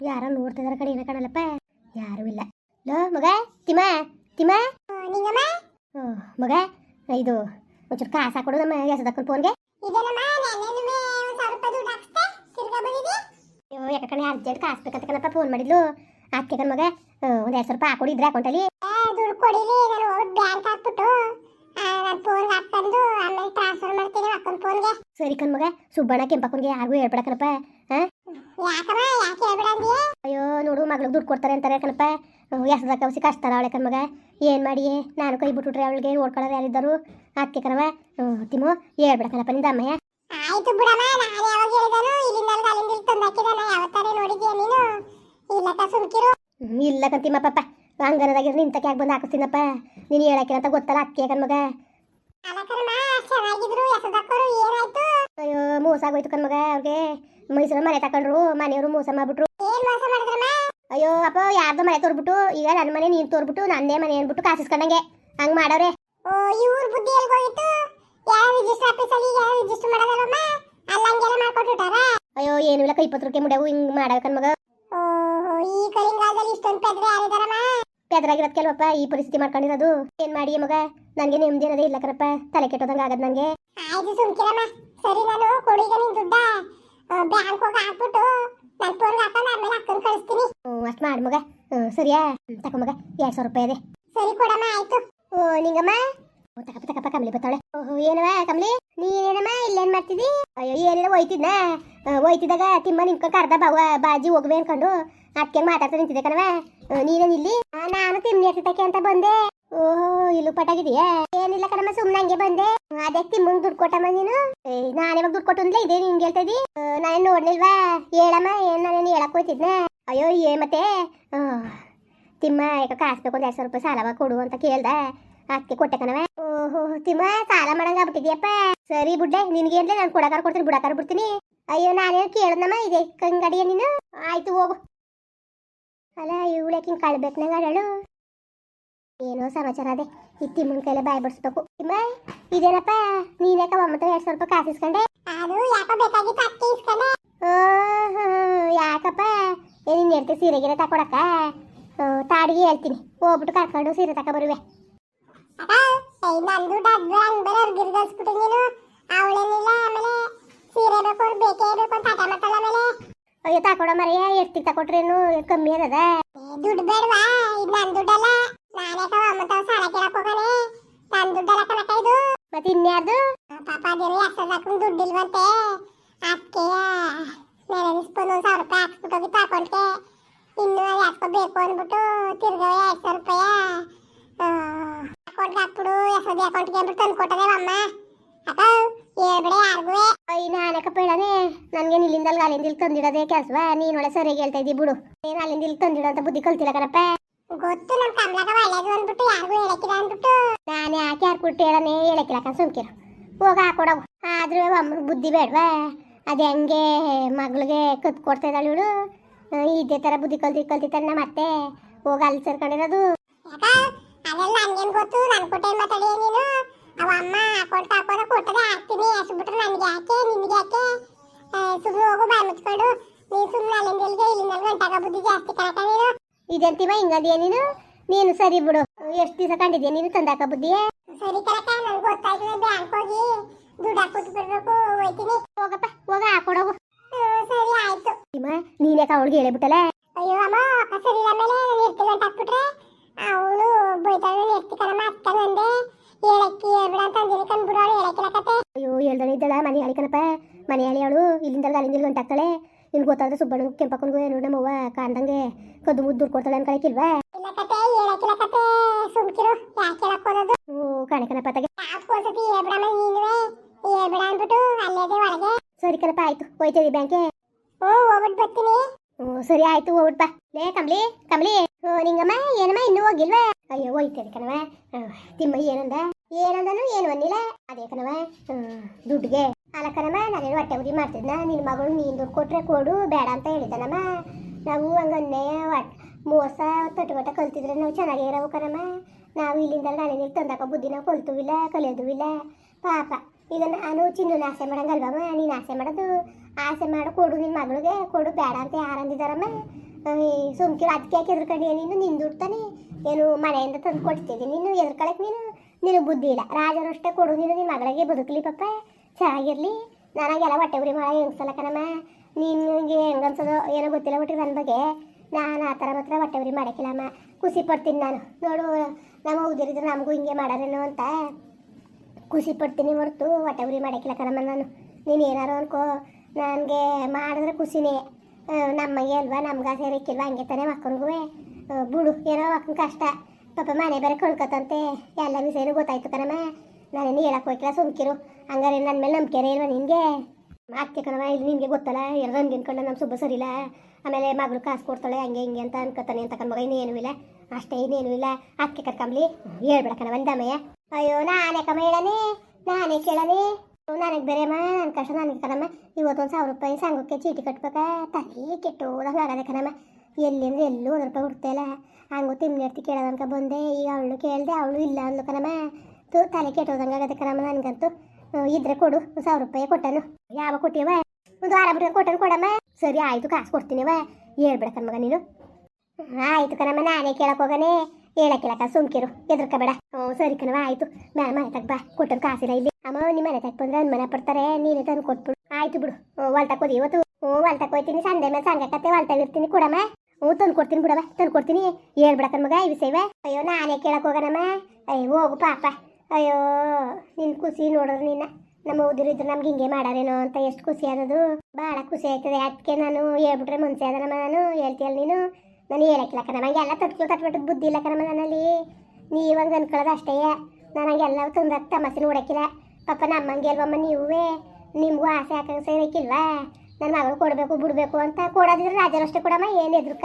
ಯಾರೋ ನೋಡ್ತಿದಾರ ಕಡೆ ಏನ ಕಾಣಲ್ಲಪ್ಪ. ಯಾರು ಇಲ್ಲ. ಲೋ ಮಗ ತಿಮ್ಮ ತಿಮ್ಮ. ನಿಂಗಮ್ಮ? ಮಗ ಇದು ಒಂಚೂರು ಕಾಸು ಹಾಕೊಡು ನಮ್ಮ ಹೆಸದಕ್ಕನ ಫೋನ್ಗೆ ಯಾಕೆ ಯಾಕಂದ್ರೆ ಅರ್ಜೆಂಟ್ ಕಾಸು ಬೇಕಂತ ಕಣಪ್ಪ ಫೋನ್ ಮಾಡಿದ್ಲು. ಅದಕ್ಕೆ ಕಣ್ ಮಗ ಒಂದು ಎರಡು ಸಾವಿರ ರೂಪಾಯಿ ಹಾಕೊಡಿದ್ರೆ ಅಕೌಂಟಲ್ಲಿ ಆ, ದುಡ್ಡು ಕೊಡಿಲಿ ನಾನು ಹೋಗಿ ಬ್ಯಾಂಕ್ ಹಾಕ್ಬಿಟ್ಟು. ನನ್ನ ಫೋನ್ಗೆ ಹಾಕೊಂಡು ಆಮೇಲೆ ಟ್ರಾನ್ಸ್ಫರ್ ಮಾಡ್ತೀನಿ ಅಕ್ಕನ ಫೋನ್ಗೆ ಸರಿ ಕಣ್ ಮಗ ಸುಬ್ಬಣ್ಣ ಕೆಂಪಕ್ಕನ್ಗೆ ಯಾರಿಗೂ ಹೇಳ್ಬೇಡ ಕಣಪ್ಪ ಹಾಂ ಯಾಕಮ್ಮ ಯಾಕೆ ಅಯ್ಯೋ ನೋಡು ಮಗಳಿಗೆ ದುಡ್ಡು ಕೊಡ್ತಾರೆ ಅಂತಾರೆ ಕಣಪ್ಪ. ಹೆಸದ ಕವಸಿ ಕಷ್ಟರ ಅವಳೆ ಕಣ್ಮಗ ಏನು ಮಾಡಿ? ನಾನು ಕೈ ಬಿಟ್ಬಿಟ್ರೆ ಅವಳಿಗೆ ಓಡ್ಕೊಳ್ಳೋರು ಯಾರಿದ್ದರು? ಅದಕ್ಕೆ ಕಣವ ತಿಮ್ಮು ಹೇಳ್ಬೇಡ ಕಣಪ್ಪ ನಿಂದ ಅಮ್ಮಯ್ಯ. ಆಯ್ತು ಬಿಡಮ್ಮ ನಾನು ಯಾವಾಗ ಹೇಳಿದನು? ಇಲ್ಲಿಂದ ಅಲ್ಲಿಂದ ಇಲ್ಲಿ ತಂದಾಕಿದಾನ ಯಾವತ್ತಾರೆ ನೋಡಿದ್ಯಾ ನೀನು? ಇಲ್ಲಕ್ಕ ಸುಮ್ಕಿರು. ಇಲ್ಲ ಕಂತಿಮ್ಮ ಪಾಪ ಅಂಗನದಾಗಿರ್ ನಿಂತಕ್ಕೆ ಯಾಕೆ ಬಂದು ಹಾಕಿಸ್ತೀನಪ್ಪ? ನೀನು ಹೇಳಕ್ಕೆ ಅಂತ ಗೊತ್ತಲ್ಲ ಅದಕ್ಕೆ ಕಣ್ಮಗ ಕರ್ಮ ಚೆನ್ನಾಗಿದ್ರು ಎಸದಕ್ಕರು ಏನಾಯ್ತು? ಅಯ್ಯೋ ಮೋಸ ಆಗೋಯ್ತು ಕಣ್ಮಗ ಅವ್ರಿಗೆ. ಮೈಸೂರು ಮನೆ ತಕೊಂಡ್ರು ಮನೆಯವರು ಮೋಸ ಮಾಡ್ಬಿಟ್ರು. ಏನ್ ಮೋಸ ಮಾಡಿದ್ರಮ್ಮ? ಅಯ್ಯೋ ಅಪ್ಪ ಯಾರ್ದೋ ಮನೆ ತೋರ್ಬಿಟ್ಟು ಈಗ ನನ್ನ ಮನೆ ನೀನು ತೋರ್ಬಿಟ್ಟು ನಂದೇ ಮನೆ ಅಂದ್ಬಿಟ್ಟು ಕಾಸಿಸ್ಕೊಂಡಂಗೆ ಹಂಗ್ ಮಾಡವ್ರೆ ಓ ಇವ್ರ ಬುದ್ಧಿ ಎಲ್ಗೋಗಿತ್ತು ಯಾವ ರಿಜಿಸ್ಟರ್ ಆಫೀಸಲ್ಲಿ ಯಾವ ರಿಜಿಸ್ಟರ್ ಮಾಡೋದಲ್ಲಮ್ಮ? ಅಲ್ಲ ಹಂಗೆಲ್ಲ ಮಾಡ್ಕೊಟ್ಬಿಟ್ಟಾರ? ಅಯ್ಯೋ ಏನು ಇಲ್ಲ ಇಪ್ಪತ್ತು ರೂಪಾಯಿ ಮುಡ್ಯಾವು ಹಿಂಗ್ ಮಾಡಬೇಕನ್ ಮಗ. ಓಹೋ ಈ ಕಲಿಂಗಾಲದಲ್ಲಿ ಇಷ್ಟೊಂದು ಪೆದ್ರೆ ಯಾರಿದಾರಮ್ಮ? ಪೆದ್ರಾಗಿರೋದು ಕೆಲವಪ್ಪ ಈ ಪರಿಸ್ಥಿತಿ ಮಾಡ್ಕೊಂಡಿರೋದು. ಏನ್ ಮಾಡಿ ಮಗ? ನನಗೆ ನೆಮ್ಮದಿ ಅನ್ನೋದೇ ಇಲ್ಲ ಕರಪ್ಪ. ತಲೆ ಕೆಟ್ಟೋದಂಗ ಆಗದ್ ನಂಗೆ. ಆಯ್ತು ಸುಮ್ಕಿರಮ್ಮ. ಸರಿ ನಾನು ಕೊಡಿಗ ನಿನ್ ದುಡ್ಡ? ಬ್ಯಾಂಕ್ ಹೋಗಿ ಹಾಕ್ಬಿಟ್ಟು ನನ್ನ ಫೋನ್ ಹಾಕೊಂಡು ಆಮೇಲೆ ಹಾಕೊಂಡು ಕಳಿಸ್ತೀನಿ. ಹ್ಞೂ ಅಷ್ಟು ಮಾಡಿ ಮಗ. ಹ್ಞೂ ಸರಿಯಾ? ಹ್ಮ್, ಮಗ ಎರಡು ಸಾವಿರ ರೂಪಾಯಿ ಅದೇ ಸರಿ ಕೊಡಮ್ಮ ಆಯ್ತು. ಓ ನಿಂಗಮ್ಮ? ತಕಪ್ಪ ತಗಪ್ಪ ಕಮಲಿ ಬತ್ತಾಳೆ ಓಹೋ ಏನವ ಕಮಲಿ? ನೀನೇನಮ್ಮ ಇಲ್ಲೇನ್ ಮಾಡ್ತಿದಿ ಅಯ್ಯೋ ಏನಿಲ್ಲ ಹೋಯ್ತಿದ್ನ? ಆ, ಹೋಯ್ತಿದ್ದಾಗ ತಿಮ್ಮ ನಿಂತ್ಕೊಂಡು ಕರ್ದ ಬಾವ ಬಾಜಿ ಹೋಗ್ವೆ ಅನ್ಕೊಂಡು ಅದಕ್ಕೆ ಮಾತಾಡ್ತಾ ನಿಂತಿದ್ದೆ ಕಣವ ನೀನೇನಿಲ್ಲ ನೀನೇನ್ ಇಲ್ಲಿ? ನಾನು ತಿಮ್ಮಿ ಎತ್ತಕ್ಕೆ ಅಂತ ಬಂದೆ. ಓಹೋ ಇಲ್ಲೂ ಪಟಾಗಿದೆಯಾ ಏನಿಲ್ಲ ಕಣಮ್ಮ ಸುಮ್ಮನೆ ಬಂದೆ. ಅದೇ ತಿಮ್ಮಂಗ್ ದುಡ್ಡು ಕೊಟ್ಟಮ್ಮ ನೀನು. ಏ, ಇವಾಗ ದುಡ್ಡು ಕೊಟ್ಟು ಇದೇ ನಿಂಗೆ ಹೇಳ್ತಾ ಇದ್ದಿ ನಾನೇನು ನೋಡ್ಲಿಲ್ವಾ? ಹೇಳಮ್ಮ ಏನ್ ನಾನೇನು ಹೇಳಕ್ ಹೋಯ್ತಿದ್ನ? ಅಯ್ಯೋ ಏ ಮತ್ತೆ? ತಿಮ್ಮ ಈಗ ಕಾಸು ಬೇಕು ಒಂದು ಎರಡು ಸಾವಿರ ರೂಪಾಯಿ ಸಾಲವ ಕೊಡು ಅಂತ ಕೇಳ್ದ. ಅದಕ್ಕೆ ಕೊಟ್ಟೆ ಕಣವ ಓಹೋ ತಿಮ್ಮ ಸಾಲ ಮಾಡಂಗ ಆಗ್ಬಿಟ್ಟಿದ್ಯಪ್ಪ. ಸರಿ ಬುಡ್ಡೆ ನಿನ್ಗೆ ಏನ್ಲೇ ನಾನು ಕೊಡಕಾರ ಕೊಡ್ತೀನಿ ಬುಡಕಾರ ಬಿಡ್ತೀನಿ. ಅಯ್ಯೋ ನಾನೇನು ಕೇಳ್ದಮ್ಮ ಇದೆ ಕಂಗಡಿಯ ನೀನು? ಆಯ್ತು ಹೋಗು. ಅಲ್ಲ ಇವಳಕ್ಕೆ ಕಳ್ಬೇಕು ನಂಗೆ ಏನೋ ಸಮಾಚಾರ ಅದೇ. ಇತ್ತಿ ಮುನ್ ಕೈಲೇ ಬಾಯ್ ಬಿಡಿಸ್ಬೇಕು. ಇದೇನಪ್ಪ? ನೀನ್ಯಾಕ ಒಂಬತ್ತು ಎರಡು ಸಾವಿರ ರೂಪಾಯಿ ಕಾಸು ಇಸ್ಕೊಂಡೆ? ಅದು ಯಾಕೋ ಬೇಕಾಗಿತ್ತು ಅದಕ್ಕೆ ಇಸ್ಕೊಂಡೆ. ಆಹ್, ಯಾಕಪ್ಪ? ಏನಿನ್ ಹೇಳ್ತಿ ಸೀರೆ ಗೀರೆ ತಕೊಡಕ್ಕ ತಾಡಿಗೆ ಹೇಳ್ತೀನಿ. ಹೋಗ್ಬಿಟ್ಟು ಕರ್ಕೊಂಡು ಸೀರೆ ತಕ ಬರುವೆ. ದುಡ್ಡು ಅದ್ಭುತ ಹಂಗ್ ಬೇರೆ ಗಿರ್ಗಲ್ಸ್ಬಿಟ್ಟು ನೀನು. ಅವಳೇನಿಲ್ಲ ಆಮೇಲೆ ಸೀರೆ ಬೇಕು ಅವ್ರು ಬೇಕೇ ಬೇಕು ಅಂತ ಹಠ ಮಾಡ್ತಾಳ ಆಮೇಲೆ. ಅಯ್ಯೋ ತಕೊಡ ಮರೆಯ? ಎಷ್ಟಿಗೆ ತಕೊಟ್ರೇನು? ಕಮ್ಮಿ ಅದ ದುಡ್ಡು ಬೇಡವಾ? ಇದು ದುಡ್ಡಲ್ಲ. ನಾನೇ ಕವ ಅಮ್ಮಂತ ಸಾಲ ಕೇಳಕ್ ಹೋಗನೆ ನನ್ ದುಡ್ಡೆಲ್ಲ ಕಣಕ ಇದು ಮತ್ತೆ ಇನ್ಯಾರ್ದು? ಪಾಪ ಅದೇನು ಎಷ್ಟೊಂದು ಹಾಕೊಂಡು ದುಡ್ಡಿಲ್ವಂತೆ ಅದಕ್ಕೆ ನೆನೆಸ್ಕೊಂಡು ಒಂದು ಸಾವಿರ ರೂಪಾಯಿ ಹಾಕ್ಸ್ಬಿಟ್ಟು ಹೋಗಿತ್ತು ಅಕೌಂಟ್ಗೆ ಇನ್ನು ಅದು ಯಾಕೋ ಬೇಕು ಅಂದ್ಬಿಟ್ಟು ತಿರ್ಗವ ಎರಡು ಸಾವಿರ ರೂಪಾಯಿ. ಅಕೌಂಟ್ಗೆ ಹಾಕ್ಬಿಡು. ಎಸೋದಿ ಅಕೌಂಟ್ಗೆ ಅಂದ್ಬಿಟ್ಟು ತಂದು ಕೊಟ್ಟದೆ ಅಮ್ಮ. ಅಕ್ಕ ಹೇಳ್ಬಿಡೆ ಯಾರಿಗೂ. ಅಯ್ಯ ನಾನಕ್ಕ ಬೇಡನೆ ನನಗೆ ಇಲ್ಲಿಂದ ಅಲ್ಲಿ ಅಲ್ಲಿಂದ ಇಲ್ಲಿ ತಂದಿಡೋದೇ ಕೆಲಸವಾ? ನೀನು ಒಳ್ಳೆ ಸರಿಯಾಗಿ ಹೇಳ್ತಾ ಇದ್ದಿ ಬಿಡು. ನೀನು ಅಲ್ಲಿಂದ ಇಲ್ಲಿ ತಂದಿಡೋ ಅಂತ ಬುದ್ಧಿ ಕಲ್ತಿಲ್ಲ ಕಣಪ್ಪ. ಗೊತ್ತು ನಮ್ಮ ಕಮಲಕ ಒಳ್ಳೇದು ಅಂದ್ಬಿಟ್ಟು ಯಾರಿಗೂ ಹೇಳಕ್ಕಿಲ್ಲ ಅಂದ್ಬಿಟ್ಟು. ನಾನು ಯಾಕೆ ಯಾರು ಕೊಟ್ಟು ಹೇಳನೆ ಹೇಳಕ್ಕಿಲ್ಲ ಸುಮ್ಕಿರು. ಹೋಗ ಹಾಕೊಡವು ಆದ್ರೂ ಅಮ್ಮನ ಬುದ್ಧಿ ಬೇಡವಾ? ಅದು ಹೆಂಗೆ ಮಗಳಿಗೆ ಕತ್ ಕೊಡ್ತಾ ಇದ್ದಾಳೆ ಇವಳು? ಇದೇ ಥರ ಬುದ್ಧಿ ಕಲ್ತಿ ಕಲ್ತಿತ್ತಾನೆ ನಮ್ಮ ಅತ್ತೆ. ಹೋಗಿ ಅಲ್ಲಿ ಸೇರ್ಕೊಂಡಿರೋದು. ಅದೆಲ್ಲ ನನ್ಗೇನ್ ಗೊತ್ತು? ನನ್ ಕೊಟ್ಟೆ ಮಾತಾಡಿ ನೀನು? ಅವ ಅಮ್ಮ ಅಕೌಂಟ್ ಹಾಕೋದ ಕೊಟ್ಟದೆ ಹಾಕ್ತೀನಿ ಎಸ್ಬಿಟ್ರೆ ನನಗೆ ಯಾಕೆ? ನಿನಗೆ ಯಾಕೆ? ಸುಮ್ಮನೆ ಹೋಗು ಬಾಯಿ ಮುಚ್ಕೊಂಡು. ನೀನು ಸುಮ್ಮನೆ ಅಲ್ಲಿಂದ ಇಲ್ಲಿಗೆ ಇಲ್ಲಿಂದ ಗಂಟಾಗ ಬುದ್ಧಿ ಜಾಸ್ತಿ ಕಣಕ ನೀನು. ಇದಂತೀವ ಹಿಂಗದಿಯ ನೀನು? ನೀನು ಸರಿ ಬಿಡು. ಎಷ್ಟು ದಿವಸ ಕಂಡಿದ್ಯಾ ನೀನು ತಂದಾಕ ಬುದ್ಧಿ ಸರಿ ನನಗೆ ಗೊತ್ತಾಯ್ತದೆ ಬ್ಯಾಂಕ್ ಹೋಗಿ ದುಡ್ಡು ಹೋಯ್ತೀನಿ ಹೋಗಪ್ಪ ಹೋಗ ಹಾಕೊಡೋಗು ಸರಿ ಆಯ್ತು. ಇಮ್ಮ ನೀನ್ಯಾಕ ಅವಳಿಗೆ ಹೇಳಿಬಿಟ್ಟಲ್ಲ? ಅಯ್ಯೋ ಅಮ್ಮ ಸರಿ ನಾನು ಎಷ್ಟು ಗಂಟೆ ಹಾಕ್ಬಿಟ್ರೆ ಅವಳು ಬೈತಾಳೆ ಎಷ್ಟು ಕಣಮ್ಮ ಅಕ್ಕ ಅಂದೆ ಹೇಳಕ್ಕಿ ಹೇಳ್ಬಿಡ ಅಂತ ಅಂದಿರಿ ಕಂದ್ಬಿಡೋಳು ಹೇಳಕ್ಕಿಲ್ಲ ಕತೆ. ಅಯ್ಯೋ ಇದ್ದಾಳ ಮನೆ ಹೇಳಿ ಕಣಪ್ಪ. ಮನೆ ಹೇಳಿ ಅವಳು ಇಲ್ಲಿಂದ ಅಲ್ಲಿಂದ ಗಂಟಾಕ್ತಾಳೆ ಗಂಟೆ ಹಾಕ್ತಾಳೆ. ನಿನ್ಗೆ ಗೊತ್ತಾದ್ರೆ ಸುಬ್ಬಣ್ಣ ಕೆಂಪಕ್ಕನ್ಗೂ ಏನು ನಮ್ಮವ್ವ ಕಾಣ್ದಂಗೆ ಕದ್ದು ಮುದ್ದು ದುಡ್ಡು ಕೊಡ್ತಾಳೆ ಅನ್ಕೊಳಕಿಲ್ವಾ ಹ್ಞೂ ಕಾಣೆ ಕಣಪ್ಪ ತಗೆ ಯಾಕೆ ಒಂದ್ಸತಿ ಹೇಳ್ಬಿಡಮ್ಮ ನೀನುವೆ? ಹೇಳ್ಬಿಡ ಅಂದ್ಬಿಟ್ಟು ಅಲ್ಲೇದೆ ಸರಿ ಕಣಪ್ಪ ಆಯ್ತು. ಹೋಯ್ತದಿ ಬ್ಯಾಂಕೆ ಹ್ಞೂ ಸರಿ ಆಯ್ತು ಹೋಗ್ಬಿಟ್ಪ ಲೇ ಕಮ್ಲಿ ಕಮ್ಲಿ. ಹ್ಞೂ ನಿಂಗಮ್ಮ ಏನಮ್ಮ ಇನ್ನೂ ಹೋಗಿಲ್ವಾ? ಅಯ್ಯೋ ಹೋಯ್ತದೆ ಕಣವ ತಿಮ್ಮ ಏನಂದ? ಏನಂದನು ಏನು ಅನ್ನಿಲ್ಲ. ಅದೇ ಕಣವ ಹ್ಮ್, ದುಡ್ಡಿಗೆ. ನಾನು ನಾನೇನು ಹೊಟ್ಟೆ ಉರಿ ಮಾಡ್ತಿದ್ನ? ನಿನ್ನ ಮಗಳು ನೀನು ದುಡ್ಡು ಕೊಟ್ಟರೆ ಕೊಡು, ಬೇಡ ಅಂತ ಹೇಳಿದನಮ್ಮ. ನಾವು ಹಂಗನ್ನೇ ಹೊಟ್ಟೆ ಮೋಸ ತೊಟ್ಟುಗಟ್ಟ ಕಲ್ತಿದ್ರೆ ನಾವು ಚೆನ್ನಾಗೇ ಇರೋವು ಕಣಮ್ಮ. ನಾವು ಇಲ್ಲಿಂದ ನಾನೇನು ತಂದಾಕ ಬುದ್ಧಿ ನಾವು ಕೊಲ್ತುವಿಲ್ಲ ಕಲಿಯೋದುವಿಲ್ಲ ಪಾಪ, ಈಗ ನಾನು ಚಿನ್ನನ ಆಸೆ ಮಾಡಂಗಲ್ವಮ್ಮ? ನೀನು ಆಸೆ ಮಾಡೋದು, ಆಸೆ ಮಾಡು, ಕೊಡು ನಿನ್ನ ಮಗಳಿಗೆ, ಕೊಡು, ಬೇಡ ಅಂತ ಯಾರು ಅಂದಿದಾರಮ್ಮ ಸುಮ್ಕಿರು ಅದಕ್ಕೆ ಯಾಕೆ ಕಡೆ ನೀನು? ನಿಂದು ದುಡ್ತಾನೆ ಏನು ಮನೆಯಿಂದ ತಂದು ಕೊಡ್ತಿದ್ದೆ ನೀನು ಎದ್ರಕಳಕ್ಕೆ ನೀನು? ನಿನಗೆ ಬುದ್ಧಿ ಇಲ್ಲ. ರಾಜರು ಅಷ್ಟೇ ಕೊಡು ನೀನು ನಿನ್ನ ಮಗಳಿಗೆ ಬದುಕಲಿ ಪಪ್ಪ ಚೆನ್ನಾಗಿರ್ಲಿ ನನಗೆಲ್ಲ ಹೊಟ್ಟೆ ಉರಿ ಮಾಡೋ ಹೆಂಗ್ಸಲ್ಲ ಕಣಮ್ಮ. ನಿನಗೆ ಹೆಂಗನ್ಸೋದು ಏನೋ ಗೊತ್ತಿಲ್ಲ ಬಿಟ್ರಿ ನನ್ನ ಬಗ್ಗೆ. ನಾನು ಆ ಥರ ಮಾತ್ರ ಹೊಟ್ಟೆ ಉರಿ ಮಾಡೋಕ್ಕಿಲ್ಲಮ್ಮ. ಖುಷಿ ಪಡ್ತೀನಿ ನಾನು. ನೋಡು, ನಮ್ಮ ಉದಿರಿದ್ರೆ ನಮಗೂ ಹಿಂಗೆ ಮಾಡಾರೇನೋ ಅಂತ. ಖುಷಿ ಪಡ್ತೀನಿ ಹೊರತು ಹೊಟ್ಟೆ ಉರಿ ಮಾಡೋಕ್ಕಿಲ್ಲ ಕಣಮ್ಮ ನಾನು. ನೀನು ಏನಾರು ಅನ್ಕೋ. ನನಗೆ ಮಾಡಿದ್ರೆ ಖುಷಿನೇ. ನಮಗೆ ಅಲ್ವಾ, ನಮ್ಗೆ ಸೇರಿಕ್ಕಿಲ್ವಾ, ಹಂಗೆ ತಾನೇ ಮಕ್ಕಳಿಗೂ. ಬಿಡು, ಏನೋ ಮಕ್ಕನ ಕಷ್ಟ. ಪಾಪ ಮನೆ ಬೇರೆ ಕಳ್ಕೊತಂತೆ ಎಲ್ಲ ವಿಷಯನೂ ಗೊತ್ತಾಯ್ತು ಕಣಮ್ಮ. ನಾನೇನು ಹೇಳಕ್ಕೆ ಹೋಯ್ಕಿಲ್ಲ ಸುಮ್ಕಿರು ಹಂಗಾರೆ ನನ್ನ ಮೇಲೆ ನಂಬಿಕೆ ಇಲ್ವಾ ನಿನಗೆ? ಅತ್ತೆ ಕಣವ ಇಲ್ಲಿ ನಿನಗೆ ಗೊತ್ತಲ್ಲ ನನ್ಗೆ ಅನ್ಕೊಂಡು ನಮ್ಮ ಸುಬ್ಬ ಸರಿಲ್ಲ ಆಮೇಲೆ ಮಗಳು ಕಾಸು ಕೊಡ್ತಾಳೆ, ಹಂಗೆ ಹಿಂಗೆ ಅಂತ ಅನ್ಕೋತಾನೆ ಅಂತ ಕಣ್ಮಗ, ಇನ್ನೇನು ಇಲ್ಲ. ಅಷ್ಟೇ, ಇನ್ನೇನು ಇಲ್ಲ. ಅಕ್ಕೆ ಕರ್ಕಂಬ್ಲಿ. ಹೇಳ್ಬೇಡ ಕಣವ ಒಂದಮ್ಮಯ್ಯ ಅಯ್ಯೋ, ನಾನೇ ಕಮ್ಮ ಹೇಳನಿ? ನಾನೇ ಕೇಳನೆ? ನನಗೆ ಬೇರೆ ಅಮ್ಮ ನನ್ನ ಕಷ್ಟ ನನಗೆ ಕಣಮ್ಮ. ಇವತ್ತೊಂದು ಸಾವಿರ ರೂಪಾಯಿ ಸಂಘಕ್ಕೆ ಚೀಟಿ ಕಟ್ಬೇಕಾ? ತಲೆ ಕೆಟ್ಟೋದಂಗೆ ಆಗದೆ ಕಣಮ್ಮ. ಎಲ್ಲಿ ಅಂದ್ರೆ ಎಲ್ಲೂ ಒಂದು ರೂಪಾಯಿ ಹುಡ್ತಾ ಹಂಗೂ ತಿಮ್ನೆಡ್ತಿ ಕೇಳೋದನ್ಕ ಬಂದೆ. ಈಗ ಅವಳು ಕೇಳಿದೆ, ಅವಳು ಇಲ್ಲ ಅಂದ್ಲು ಕಣಮ್ಮ. ತು, ತಲೆ ಕೆಟ್ಟೋದಂಗೆ ಆಗದ ಕರಮ್ಮ ನನಗಂತೂ. ಇದ್ರೆ ಕೊಡು ಸಾವಿರ ರೂಪಾಯಿ ಕೊಟ್ಟನು. ಯಾವ ಕೊಟ್ಟಿವ ಒಂದು ವಾರ ಬಿಟ್ಟು ಕೊಟ್ಟನು ಕೊಡಮ್ಮ. ಸರಿ, ಆಯ್ತು, ಕಾಸು ಕೊಡ್ತೀನಿವ ಹೇಳ್ಬೇಡ ಕಣ್ಮಗ ನೀನು. ಆಯ್ತು ಕಣಮ್ಮ, ನಾನೇ ಕೇಳಕ್ ಹೋಗನೆ. ಹೇಳಕ್ಕಿಲ್ಲಕ್ಕ, ಸುಮ್ಕಿರು ಎದ್ರಕಬೇಡ ಹ್ಞೂ, ಸರಿ ಕಣವ ಆಯ್ತು. ಮ್ಯಾಮ್ ಮನೆ ತಗ ಬಾ ಕೊಟ್ಟರು ಕಾಸಿಲ್ಲ ಇಲ್ಲಿ. ಅಮ್ಮ ನಿಮ್ಮ ಮನೆ ತಗ ಬಂದ್ರೆ ಮನೆ ಪಡ್ತಾರೆ ನೀನೇ ತಂದು ಕೊಟ್ಬಿಡು. ಆಯ್ತು ಬಿಡು. ಹ್ಞೂ ಕೊದಿ ಹೋದಿ ಇವತ್ತು. ಹ್ಞೂ ಒಲ್ತ ಹೋಯ್ತೀನಿ, ಸಂಡೆ ಮೇಲೆ ಸಂಜೆ ಕತ್ತೆ ಹೊಲ್ತಾಗಿರ್ತೀನಿ ಕೊಡಮ್ಮ. ಹ್ಞೂ, ತಂದು ಕೊಡ್ತೀನಿ ಬಿಡವ ತಂದು ಕೊಡ್ತೀನಿ. ಹೇಳ್ಬಿಡ ಕಣ್ಮಗ ಈ ವಿಷಯವ. ಅಯ್ಯೋ, ನಾನೇ ಕೇಳಕ್ ಹೋಗನಮ್ಮ. ಅಯ್ಯೋ, ಹೋಗು ಪಾಪ. ಅಯ್ಯೋ, ನಿನ್ ಖುಷಿ ನೋಡ್ರಿ ನಿನ್ನ ನಮ್ಮ ಇದ್ರೆ ನಮ್ಗೆ ಹಿಂಗೆ ಮಾಡಾರೇನೋ ಅಂತ ಎಷ್ಟು ಖುಷಿ ಆದದು ಭಾಳ ಖುಷಿ ಆಯ್ತದೆ. ಅದಕ್ಕೆ ನಾನು ಹೇಳ್ಬಿಟ್ರೆ ಮನ್ಸೆ ಅದನಮ್ಮ ನಾನು. ಹೇಳ್ತೀಯಲ್ಲ ನೀನು? ನಾನು ಹೇಳಕ್ಕಿಲ್ಲ ಕಣಮ್ಮ. ಎಲ್ಲ ತಟ್ಕೊ ತಟ್ಬಿಟ್ಟು ಬುದ್ಧಿ ಇಲ್ಲ ಕಣಮ್ಮ ನನ್ನಲ್ಲಿ. ನೀ ಇವಾಗ ಅನ್ಕೊಳ್ಳೋದು ಅಷ್ಟೇ. ನಾನು ಎಲ್ಲ ತಂದ ತಮಾಸೆ ನೋಡಕ್ಕಿಲ್ಲ. ಪಾಪ ನಮ್ಮಂಗೆ ಅಲ್ವಮ್ಮ ನೀವೇ? ನಿಮಗೂ ಆಸೆ ಹಾಕಂಗೆ ಸೇರಕ್ಕಿಲ್ವಾ? ನನ್ನ ಮಗಳು ಕೊಡಬೇಕು, ಬಿಡಬೇಕು ಅಂತ ಕೊಡೋದಿದ್ರೆ ರಾಜರಷ್ಟೇ ಕೊಡಮ್ಮ. ಏನು ಎದ್ರಕ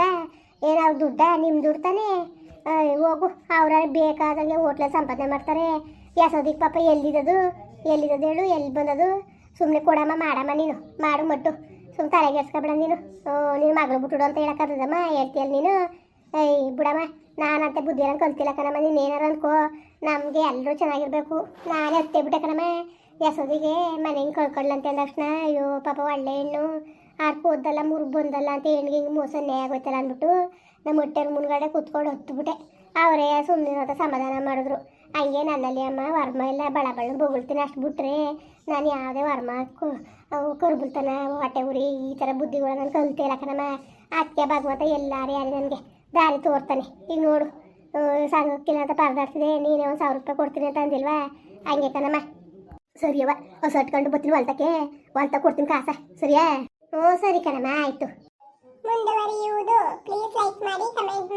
ಅವ್ರು ದುಡ್ಡ? ನಿಮ್ಮ ದುಡ್ಡು ತಾನೇ. ಹೋಗು. ಅವ್ರ ಬೇಕಾದಂಗೆ ಹೋಟ್ಲಲ್ಲಿ ಸಂಪಾದನೆ ಮಾಡ್ತಾರೆ. ಯಾಸೋದಿಕ್ ಪಾಪ ಎಲ್ಲಿದದು? ಎಲ್ಲಿದದು ಹೇಳು? ಎಲ್ಲಿ ಬಂದದು? ಸುಮ್ಮನೆ ಕೊಡಮ್ಮ, ಮಾಡಮ್ಮ ನೀನು. ಮಾಡು ಮಟ್ಟು. ಸುಮ್ಮನೆ ತಲೆಗೆಡ್ಸ್ಕೊಬೇಡ ನೀನು. ನೀನು ಮಗಳು ಬಿಟ್ಟುಡು ಅಂತ ಹೇಳಕ್ಕದಮ್ಮ ಹೇಳ್ತೀಯಲ್ಲ ನೀನು. ಏಯ್, ಬಿಡಮ್ಮ, ನಾನಂತೆ ಬುದ್ಧಿ ಹೇಳಂಗೆ ಕಲ್ತಿಲ್ಲ ಕಣಮ್ಮ, ನೀನು ಏನಾರು ಅನ್ಕೋ. ನಮಗೆ ಎಲ್ಲರೂ ಚೆನ್ನಾಗಿರ್ಬೇಕು. ನಾನೇ ಹತ್ತೆ ಬಿಟ್ಟೆ ಕಣಮ್ಮ. ಯಸೋದಿಗೆ ಮನೆ ಹಿಂಗೆ ಕಳ್ಕೊಳ್ಳ ಅಂತ ಅಂದ ತಕ್ಷಣ, ಅಯ್ಯೋ, ಪಾಪ ಒಳ್ಳೆ ಹೆಣ್ಣು. ಆರ್ಕು ಓದ್ದಲ್ಲ, ಮುರುಗ್ ಬಂದಲ್ಲ ಅಂತ ಹೆಣ್ಣಿಗೆ ಹಿಂಗೆ ಮೋಸ ನೇ ಆಗೋಯ್ತಲ್ಲ ಅಂದ್ಬಿಟ್ಟು, ನಮ್ಮ ಹೊಟ್ಟೆರ್ ಮುಂದ್ಗಡೆ ಕೂತ್ಕೊಂಡು ಹೊತ್ತುಬಿಟ್ಟೆ ಅವರೇ ಸುಮ್ಮನೆ ಅಂತ ಸಮಾಧಾನ ಮಾಡಿದ್ರು. ಹಂಗೆ ನನ್ನಲ್ಲಿ ಅಮ್ಮ ವರ್ಮ ಎಲ್ಲ ಬಳ ಬಳ ಬೊಗಳ್ತೀನಿ ಅಷ್ಟು ಬಿಟ್ರೆ ನಾನು ಯಾವುದೇ ವರ್ಮ ಕರ್ಬುಲ್ತನ ಹೊಟ್ಟೆ ಉರಿ, ಈ ಥರ ಬುದ್ಧಿಗಳು ನಾನು ಕಲ್ತಿಲ್ಲ ಕಣಮ್ಮ. ಅದಕ್ಕೆ ಭಗವಂತ ಎಲ್ಲಾರು ಯಾರು ನನಗೆ ದಾರಿ ತೋರ್ತಾನೆ. ಈಗ ನೋಡು ಸಂಘಕ್ಕಿಲ್ಲ ಅಂತ ಪರದಾಡ್ತಿದೆ, ನೀನೇ ಒಂದು ಸಾವಿರ ರೂಪಾಯಿ ಕೊಡ್ತೀನಿ ಅಂತ ಅಂದಿಲ್ವಾ? ಹಂಗೆ ಕಣಮ್ಮ. ಸರಿಯವ ಹೊಸ ಇಟ್ಕೊಂಡು ಬರ್ತೀನಿ ಹೊಲ್ತಕ್ಕೆ. ಹೊಲ್ತ ಕೊಡ್ತೀನಿ ಕಾಸ. ಸರಿಯಾ? ಹ್ಞೂ, ಸರಿ ಕಣಮ್ಮ, ಆಯಿತು. ಮುಂದುವರಿಯುವುದು. ಪ್ಲೀಸ್ ಲೈಕ್ ಮಾಡಿ ಕಮೆಂಟ್